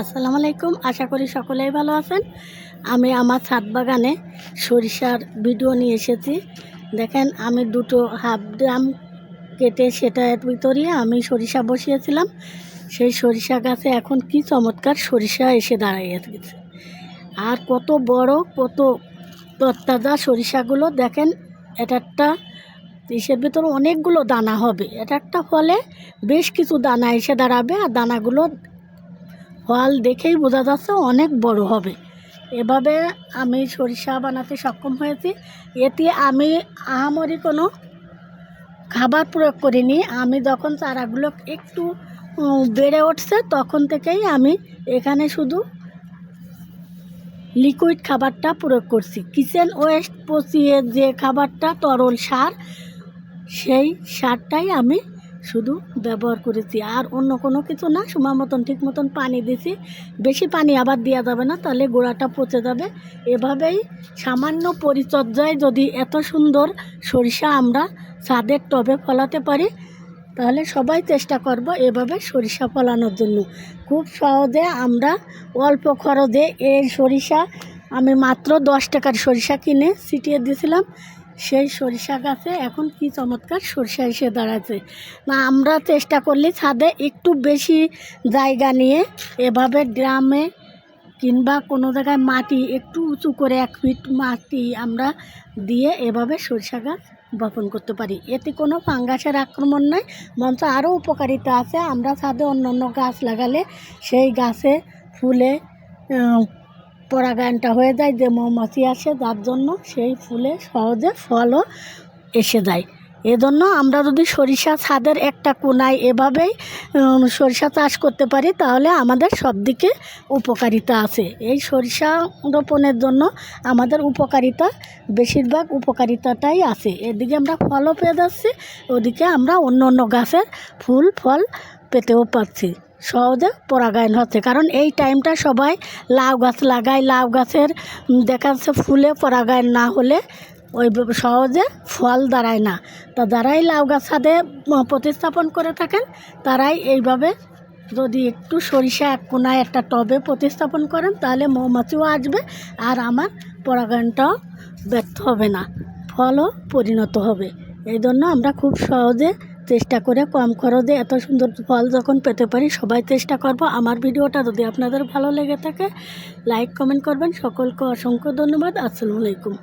আসসালামু আলাইকুম। আশা করি সকলেই ভালো আছেন। আমি আমার ছাদ বাগানে সরিষার ভিডিও নিয়ে এসেছি। দেখেন, আমি দুটো হাফ ড্রাম কেটে সেটার ভিতরে আমি সরিষা বসিয়েছিলাম। সেই সরিষা গাছে এখন কি চমৎকার সরিষা এসে দাঁড়িয়ে গেছে আর কত বড়, কত তত্তাজা সরিষাগুলো। দেখেন, এটা একটা ইসের ভিতরে অনেকগুলো দানা হবে। এটা একটা ফলে বেশ কিছু দানা এসে দাঁড়াবে, আর দানাগুলো ফল দেখেই বোঝা যাচ্ছে অনেক বড় হবে। এভাবে আমি সরিষা বানাতে সক্ষম হয়েছি। এতে আমি আহামরি কোনো খাবার প্রয়োগ করিনি। আমি যখন চারাগুলো একটু বেড়ে উঠছে, তখন থেকেই আমি এখানে শুধু লিকুইড খাবারটা প্রয়োগ করছি। কিচেন ওয়েস্ট পচিয়ে যে খাবারটা তরল সার, সেই সারটাই আমি শুধু ব্যবহার করেছি। আর অন্য কোনো কিছু না, সময় মতন, ঠিক মতন পানি দিছি। বেশি পানি আবার দেওয়া যাবে না, তাহলে গোড়াটা পচে যাবে। এভাবেই সামান্য পরিচর্যায় যদি এত সুন্দর সরিষা আমরা ছাদের টবে ফলাতে পারি, তাহলে সবাই চেষ্টা করব এভাবে সরিষা ফলানোর জন্য। খুব সহজে আমরা অল্প খরচে এই সরিষা, আমি মাত্র দশ টাকার সরিষা কিনে ছিটিয়ে দিয়েছিলাম। সেই সরিষা গাছে এখন কি চমৎকার সরিষা এসে দাঁড়াচ্ছে। না, আমরা চেষ্টা করলে ছাদে একটু বেশি জায়গা নিয়ে এভাবে ড্রামে কিংবা কোনো জায়গায় মাটি একটু উঁচু করে এক ফিট মাটি আমরা দিয়ে এভাবে সরিষা গাছ বপন করতে পারি। এতে কোনো ফাঙ্গাসের আক্রমণ নয় মঞ্চ আরও উপকারিতা আছে। আমরা ছাদে অন্য অন্য গাছ লাগালে সেই গাছে ফুলে পরাগায়নটা হয়ে যায় যে মৌমাছি আসে, যার জন্য সেই ফুলে সহজে ফলও এসে যায়। এজন্য আমরা যদি সরিষা ছাদের একটা কোনায় এভাবেই সরিষা চাষ করতে পারি, তাহলে আমাদের সব দিকে উপকারিতা আছে। এই সরিষা রোপণের জন্য আমাদের উপকারিতা, বেশিরভাগ উপকারিতাটাই আছে। এদিকে আমরা ফলও পেয়ে যাচ্ছি, ওদিকে আমরা অন্য অন্য গাছের ফুল, ফল পেতেও পাচ্ছি সহজে পরাগায়ন হচ্ছে। কারণ এই টাইমটা সবাই লাউ গাছ লাগায়। লাউ গাছের দেখা যাচ্ছে ফুলে পরাগায়ন না হলে ওই সহজে ফল দাঁড়ায় না। তা যারাই লাউ গাছ উম, প্রতিস্থাপন করে থাকেন তারাই এইভাবে যদি একটু সরিষা এক কোনায় একটা টবে প্রতিস্থাপন করেন তাহলে মৌমাছিও আসবে আর আমার পরাগায়নটাও ব্যর্থ হবে না। ফলও পরিণত হবে। এই জন্য আমরা খুব সহজে চেষ্টা করে কম খরচে এত সুন্দর ফল যখন পেতে পারি, সবাই চেষ্টা করব। আমার ভিডিওটা যদি আপনাদের ভালো লেগে থাকে লাইক কমেন্ট করবেন। সকলকে অসংখ্য ধন্যবাদ। আসসালামু আলাইকুম।